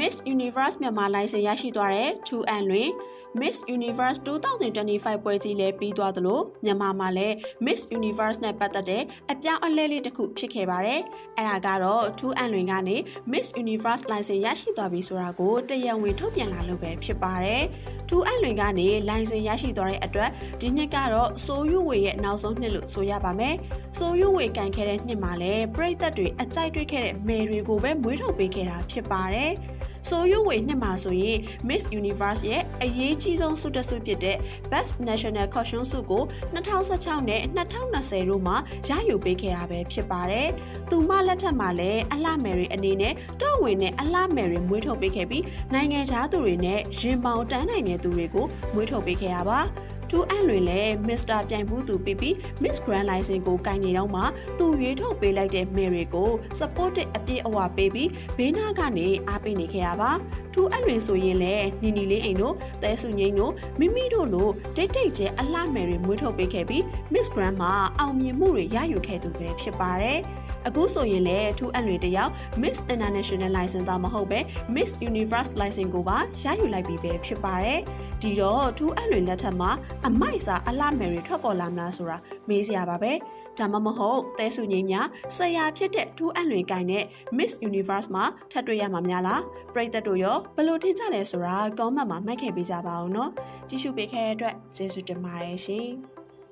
Miss Universe မြန်မာလိုင်စင်ရရှိသွားတဲ့ 2N တွင် Miss Universe 2025ပွဲကြီးလည်းပြီးသွားသလိုမြန်မာမှာလည်း Miss Universe နဲ့ပတ်သက်တဲ့အပြောင်းအလဲလေးတစ်ခုဖြစ်ခဲ့ပါတယ်။အဲဒါကတော့ 2N တွင်ကနေ Miss Universe လိုင်စင်ရရှိသွားပြီဆိုတာကိုတရားဝင်ထုတ်ပြန်လာလို့ပဲဖြစ်ပါတယ်။ 2N တွင်ကနေလိုင်စင်ရရှိသွားတဲ့အတွက်ဒီနှစ်ကတော့စိုးရွဝေရဲ့နောက်ဆုံးနှစ်လို့ဆိုရပါမယ်။စိုးရွဝေကန်ခဲ့တဲ့နှစ်မှာလည်းပြည်သက်တွေအကြိုက်တွေ့ခဲ့တဲ့မယ်တွေကိုပဲမွေးထုတ်ပေးခဲ့တာဖြစ်ပါတယ်။ ဆိုရွဝေနှစ်မှာဆိုရင် Miss Universe ရဲ့အရေးကြီးဆုံးဆုတစ်ဆုဖြစ်တဲ့ Best National Costume ဆုကို2016နဲ့2020တို့မှာရယူပေးခဲ့တာပဲဖြစ်ပါတယ်။သူမလက်ထက်မှာလည်းအလှမယ်ရီအနေနဲ့တော့ဝင်နဲ့အလှမယ်ရီမွေးထုတ်ပေးခဲ့ပြီးနိုင်ငံခြားသူတွေနဲ့ရင်ပေါင်တန်းနိုင်တဲ့သူတွေကိုမွေးထုတ်ပေးခဲ့တာပါ။ တူအန်လွင်လည်းမစ္စတာပြိုင်ဘူးသူပြီးပြီး Miss Grand License ကိုကိုင်နေတော့မှသူရွေးထုတ်ပေးလိုက်တဲ့ Mary ကို supported အပြည့်အဝပေးပြီးဘေးနားကနေအားပေးနေခဲ့တာပါထူအန်လွင်ဆိုရင်လည်းနီနီလေးအိမ်တို့တဲစုငိမ့်တို့မိမိတို့လိုတိတ်တိတ်ကျဲအလှမယ်တွေမွေးထုတ်ပေးခဲ့ပြီး Miss Grand မှာအောင်မြင်မှုတွေရယူခဲ့သူပဲဖြစ်ပါတယ်အခုဆိုရင်လည်းထူအန်လွင်တယောက် Miss International License သားမဟုတ်ပဲ Miss Universe License ကိုပါရယူလိုက်ပြီပဲဖြစ်ပါတယ်။ဒီတော့ထူအန်လွင်လက်ထက်မှာအမိုက်စာအလှမယ်တွေထွက်ပေါ်လာမလားဆိုတာမေးစရာပါပဲ။ဒါမှမဟုတ်တဲစုငိမ့်ညာဆရာဖြစ်တဲ့ထူအန်လွင်ကိုင်တဲ့ Miss Universe မှာထပ်တွေ့ရမှာများလားပရိသတ်တို့ရောဘယ်လိုထင်ကြလဲဆိုတာ comment မှာမှတ်ခဲ့ပေးကြပါဦးနော်ကြည့်ရှုပေးခဲ့တဲ့အတွက်ကျေးဇူးတင်ပါတယ်ရှင်